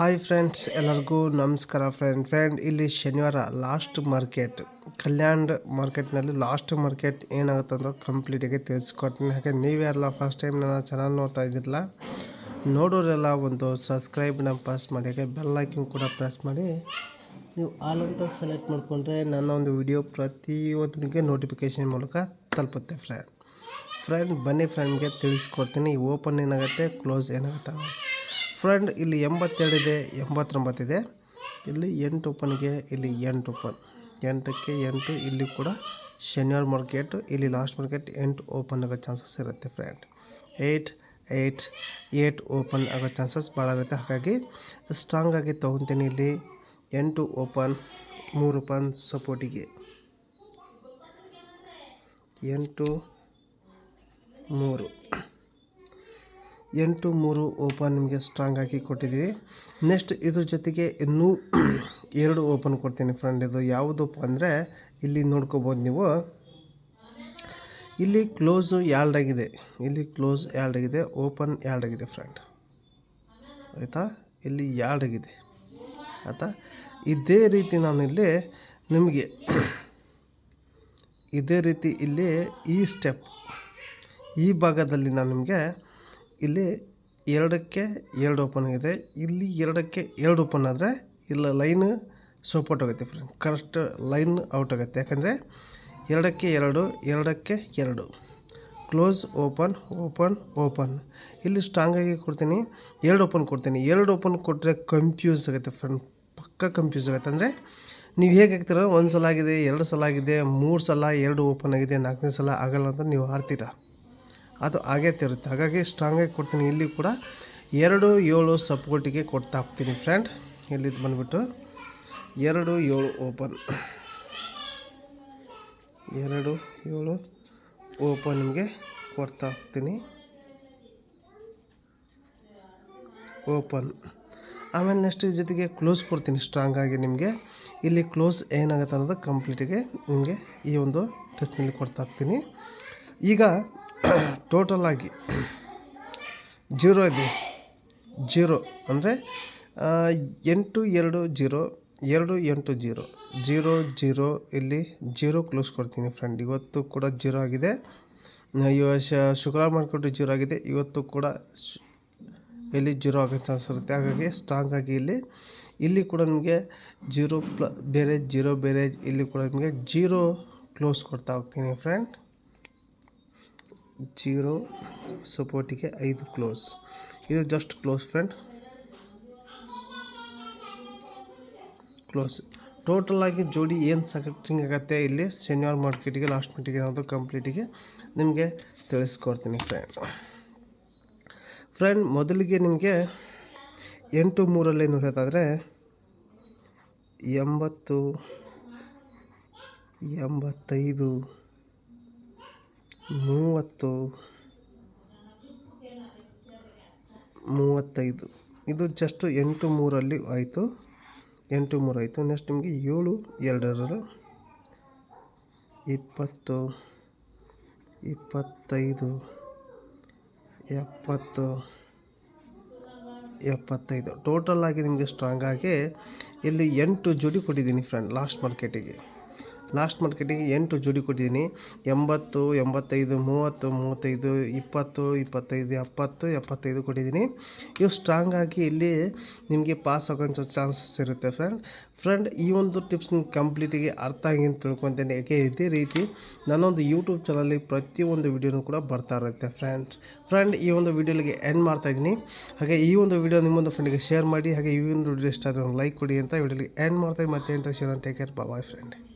Hi friends ಎಲ್ಲರಿಗೂ ನಮಸ್ಕಾರ friend friend ಇಲ್ಲಿ ಶನಿವಾರ ಲಾಸ್ಟ್ ಮಾರ್ಕೆಟ್ ಕಲ್ಯಾಣ್ ಮಾರ್ಕೆಟ್ನಲ್ಲಿ ಲಾಸ್ಟ್ ಮಾರ್ಕೆಟ್ ಏನಾಗುತ್ತೆ ಅಂತ ಕಂಪ್ಲೀಟಾಗಿ ತಿಳಿಸ್ಕೊಡ್ತೀನಿ. ಹಾಗೆ ನೀವ್ಯಾರಲ್ಲ ಫಸ್ಟ್ ಟೈಮ್ ನನ್ನ ಚಾನಲ್ ನೋಡ್ತಾ ಇದ್ದಿರಲ್ಲ, ನೋಡೋರೆಲ್ಲ ಒಂದು ಸಬ್ಸ್ಕ್ರೈಬ್ನ ಪ್ರೆಸ್ ಮಾಡಿ, ಹಾಗೆ ಬೆಲ್ ಐಕನ್ ಕೂಡ ಪ್ರೆಸ್ ಮಾಡಿ. ನೀವು ಆಲ್ ಅಂತ ಸೆಲೆಕ್ಟ್ ಮಾಡಿಕೊಂಡ್ರೆ ನನ್ನ ಒಂದು ವಿಡಿಯೋ ಪ್ರತಿಯೊಂದಿಗೆ ನೋಟಿಫಿಕೇಷನ್ ಮೂಲಕ ತಲುಪುತ್ತೆ ಫ್ರೆಂಡ್ ಫ್ರೆಂಡ್ ಬನ್ನಿ ಫ್ರೆಂಡ್ಗೆ ತಿಳಿಸ್ಕೊಡ್ತೀನಿ. ಓಪನ್ ಏನಾಗುತ್ತೆ ಕ್ಲೋಸ್ ಏನಾಗುತ್ತೆ ಫ್ರೆಂಡ್, ಇಲ್ಲಿ ಎಂಬತ್ತೆರಡಿದೆ ಎಂಬತ್ತೊಂಬತ್ತಿದೆ ಇಲ್ಲಿ ಎಂಟು ಓಪನ್ಗೆ, ಇಲ್ಲಿ ಎಂಟು ಓಪನ್. ಎಂಟಕ್ಕೆ ಎಂಟು, ಇಲ್ಲಿ ಕೂಡ ಶನಿವಾರ ಮಾರ್ಕೆಟ್, ಇಲ್ಲಿ ಲಾಸ್ಟ್ ಮಾರ್ಕೆಟ್ ಎಂಟು ಓಪನ್ ಆಗೋ ಚಾನ್ಸಸ್ ಇರುತ್ತೆ friend. Eight eight eight open ಆಗೋ ಚಾನ್ಸಸ್ ಭಾಳ ಇರುತ್ತೆ. ಹಾಗಾಗಿ ಸ್ಟ್ರಾಂಗ್ ಆಗಿ ತೊಗೊತೀನಿ ಇಲ್ಲಿ. ಎಂಟು ಓಪನ್, ಮೂರು ಓಪನ್ ಸಪೋರ್ಟಿಗೆ. ಎಂಟು, ಮೂರು. ಎಂಟು ಮೂರು ಓಪನ್ ನಿಮಗೆ ಸ್ಟ್ರಾಂಗ್ ಆಗಿ ಕೊಟ್ಟಿದ್ದೀವಿ. ನೆಕ್ಸ್ಟ್ ಇದ್ರ ಜೊತೆಗೆ ಇನ್ನೂ ಎರಡು ಓಪನ್ ಕೊಡ್ತೀನಿ ಫ್ರೆಂಡ್ ಇದು ಯಾವುದಪ್ಪ ಅಂದರೆ ಇಲ್ಲಿ ನೋಡ್ಕೋಬೋದು ನೀವು. ಇಲ್ಲಿ ಕ್ಲೋಸು ಎರಡಾಗಿದೆ ಇಲ್ಲಿ ಕ್ಲೋಸ್ ಎರಡಾಗಿದೆ ಓಪನ್ ಎರಡಾಗಿದೆ ಫ್ರೆಂಡ್ ಆಯಿತಾ? ಇಲ್ಲಿ ಎರಡಾಗಿದೆ ಆಯಿತಾ? ಇದೇ ರೀತಿ ನಾನು ಇಲ್ಲಿ ನಿಮಗೆ ಇದೇ ರೀತಿ ಇಲ್ಲಿ ಈ ಸ್ಟೆಪ್ ಈ ಭಾಗದಲ್ಲಿ ನಾನು ನಿಮಗೆ ಇಲ್ಲಿ ಎರಡಕ್ಕೆ ಎರಡು ಓಪನ್ ಆಗಿದೆ. ಇಲ್ಲಿ ಎರಡಕ್ಕೆ ಎರಡು ಓಪನ್ ಆದರೆ ಇಲ್ಲ ಲೈನ್ ಸಪೋರ್ಟ್ ಆಗುತ್ತೆ ಫ್ರೆಂಡ್ ಕರೆಕ್ಟ್ ಲೈನ್ ಔಟ್ ಆಗುತ್ತೆ. ಯಾಕಂದರೆ ಎರಡಕ್ಕೆ ಎರಡು ಎರಡಕ್ಕೆ ಎರಡು. ಕ್ಲೋಸ್ ಓಪನ್ ಓಪನ್ ಓಪನ್ ಇಲ್ಲಿ ಸ್ಟ್ರಾಂಗಾಗಿ ಕೊಡ್ತೀನಿ. ಎರಡು ಓಪನ್ ಕೊಡ್ತೀನಿ. ಎರಡು ಓಪನ್ ಕೊಟ್ಟರೆ ಕನ್ಫ್ಯೂಸ್ ಆಗುತ್ತೆ ಫ್ರೆಂಡ್ ಪಕ್ಕ ಕನ್ಫ್ಯೂಸ್ ಆಗುತ್ತೆ. ಅಂದರೆ ನೀವು ಹೇಗೆ ಹಾಕ್ತೀರೋ ಒಂದು ಸಲ ಆಗಿದೆ, ಎರಡು ಸಲ ಆಗಿದೆ, ಮೂರು ಸಲ, ಎರಡು ಓಪನ್ ಆಗಿದೆ, ನಾಲ್ಕನೇ ಸಲ ಆಗಲ್ಲ ಅಂತ ನೀವು ಆಡ್ತೀರಾ ಅದು ಹಾಗೇ ತಿರುತ್ತೆ. ಹಾಗಾಗಿ ಸ್ಟ್ರಾಂಗಾಗಿ ಕೊಡ್ತೀನಿ. ಇಲ್ಲಿ ಕೂಡ ಎರಡು ಏಳು ಸಪೋರ್ಟಿಗೆ ಕೊಡ್ತಾ ಹೋಗ್ತೀನಿ ಫ್ರೆಂಡ್ ಇಲ್ಲಿದ್ದು ಬಂದುಬಿಟ್ಟು? ಎರಡು ಏಳು ಓಪನ್ ಎರಡು ಏಳು ಓಪನ್ ನಿಮಗೆ ಕೊಡ್ತಾ ಹೋಗ್ತೀನಿ. ಓಪನ್ ಆಮೇಲೆ ನೆಕ್ಸ್ಟ್ ಜೊತೆಗೆ ಕ್ಲೋಸ್ ಕೊಡ್ತೀನಿ ಸ್ಟ್ರಾಂಗಾಗಿ ನಿಮಗೆ. ಇಲ್ಲಿ ಕ್ಲೋಸ್ ಏನಾಗುತ್ತೆ ಅನ್ನೋದು ಕಂಪ್ಲೀಟಿಗೆ ನಿಮಗೆ ಈ ಒಂದು ಟಚ್ನಲ್ಲಿ ಕೊಡ್ತಾ ಹೋಗ್ತೀನಿ. ಈಗ ಟೋಟಲ್ ಆಗಿ ಜೀರೋ ಇದೆ. ಜೀರೋ ಅಂದರೆ ಎಂಟು ಎರಡು ಜೀರೋ ಎರಡು ಎಂಟು ಜೀರೋ ಜೀರೋ ಜೀರೋ ಇಲ್ಲಿ ಜೀರೋ ಕ್ಲೋಸ್ ಕೊಡ್ತೀನಿ ಫ್ರೆಂಡ್ ಇವತ್ತು ಕೂಡ ಜೀರೋ ಆಗಿದೆ. ಇವ ಶುಕ್ರವಾರ ಮಾಡಿಕೊಟ್ಟು ಜೀರೋ ಆಗಿದೆ. ಇವತ್ತು ಕೂಡ ಇಲ್ಲಿ ಜೀರೋ ಆಗೋ ಚಾನ್ಸ್ ಇರುತ್ತೆ ಹಾಗಾಗಿ ಸ್ಟ್ರಾಂಗ್ ಆಗಿ ಇಲ್ಲಿ ಇಲ್ಲಿ ಕೂಡ ನಿಮಗೆ ಜೀರೋ ಪ್ಲ ಬೇರೆ ಜೀರೋ ಬೇರೆ ಇಲ್ಲಿ ಕೂಡ ನಿಮಗೆ ಜೀರೋ ಕ್ಲೋಸ್ ಕೊಡ್ತಾ ಹೋಗ್ತೀನಿ ಫ್ರೆಂಡ್ ಜೀರೋ ಸಪೋರ್ಟಿಗೆ ಐದು ಕ್ಲೋಸ್. ಇದು just close friend close total ಆಗಿ ಜೋಡಿ ಏನು ಸೆಲೆಕ್ಟಿಂಗ್ ಆಗುತ್ತೆ ಇಲ್ಲಿ? ಶನಿವಾರ ಮಾರ್ಕೆಟಿಗೆ ಲಾಸ್ಟ್ ಮಿಟಿಗೆ ಏನಾದರೂ ಕಂಪ್ಲೀಟಿಗೆ ನಿಮಗೆ ತಿಳಿಸ್ಕೊಡ್ತೀನಿ ಫ್ರೆಂಡ್ ಫ್ರೆಂಡ್ ಮೊದಲಿಗೆ ನಿಮಗೆ ಎಂಟು ಮೂರಲ್ಲಿ ನೋಡೋದಾದರೆ ಎಂಬತ್ತು, ಎಂಬತ್ತೈದು ಮೂವತ್ತು, ಮೂವತ್ತೈದು. ಇದು ಜಸ್ಟ್ ಎಂಟು ಮೂರಲ್ಲಿ ಆಯಿತು. ಎಂಟು ಮೂರು ಆಯಿತು. ನೆಕ್ಸ್ಟ್ ನಿಮಗೆ ಏಳು ಎರಡರ ಇಪ್ಪತ್ತು, ಇಪ್ಪತ್ತೈದು, ಎಪ್ಪತ್ತು, ಎಪ್ಪತ್ತೈದು. ಟೋಟಲ್ ಆಗಿ ನಿಮಗೆ ಸ್ಟ್ರಾಂಗ್ ಆಗಿ ಇಲ್ಲಿ ಎಂಟು ಜೋಡಿ ಕೊಟ್ಟಿದ್ದೀನಿ ಫ್ರೆಂಡ್ ಲಾಸ್ಟ್ ಮಾರ್ಕೆಟಿಗೆ ಲಾಸ್ಟ್ ಮಾರ್ಕೆಟಿಗೆ ಎಂಟು ಜೋಡಿ ಕೊಟ್ಟಿದ್ದೀನಿ. ಎಂಬತ್ತು, ಎಂಬತ್ತೈದು, ಮೂವತ್ತು, ಮೂವತ್ತೈದು, ಇಪ್ಪತ್ತು, ಇಪ್ಪತ್ತೈದು, ಎಪ್ಪತ್ತು, ಎಪ್ಪತ್ತೈದು ಕೊಟ್ಟಿದ್ದೀನಿ. ಇವು ಸ್ಟ್ರಾಂಗ್ ಆಗಿ ಇಲ್ಲಿ ನಿಮಗೆ ಪಾಸ್ ಆಗೋಂಥ ಚಾನ್ಸಸ್ ಇರುತ್ತೆ ಫ್ರೆಂಡ್ ಫ್ರೆಂಡ್ ಈ ಒಂದು ಟಿಪ್ಸ್ ಕಂಪ್ಲೀಟಿಗೆ ಅರ್ಥ ಆಗಿ ಅಂತ ತಿಳ್ಕೊತೇನೆ. ಯಾಕೆ ಇದೇ ರೀತಿ ನನ್ನೊಂದು ಯೂಟ್ಯೂಬ್ ಚಾನಲಲ್ಲಿ ಪ್ರತಿಯೊಂದು ವಿಡಿಯೋನೂ ಕೂಡ ಬರ್ತಾ ಇರುತ್ತೆ ಫ್ರೆಂಡ್ ಫ್ರೆಂಡ್ ಈ ಒಂದು ವೀಡಿಯೋಲಿಗೆ ಎಂಡ್ ಮಾಡ್ತಾ ಇದ್ದೀನಿ. ಹಾಗೆ ಈ ಒಂದು ವಿಡಿಯೋ ನಿಮ್ಮೊಂದು ಫ್ರೆಂಡಿಗೆ ಶೇರ್ ಮಾಡಿ, ಹಾಗೆ ಈ ಒಂದು ವೀಡಿಯೋ ಇಷ್ಟ ಆದರೆ ಲೈಕ್ ಕೊಡಿ ಅಂತ ವಿಡಿಯೋಗೆ ಎಂಡ್ ಮಾಡ್ತಾ ಮತ್ತೆ ಅಂತ share take care bye friend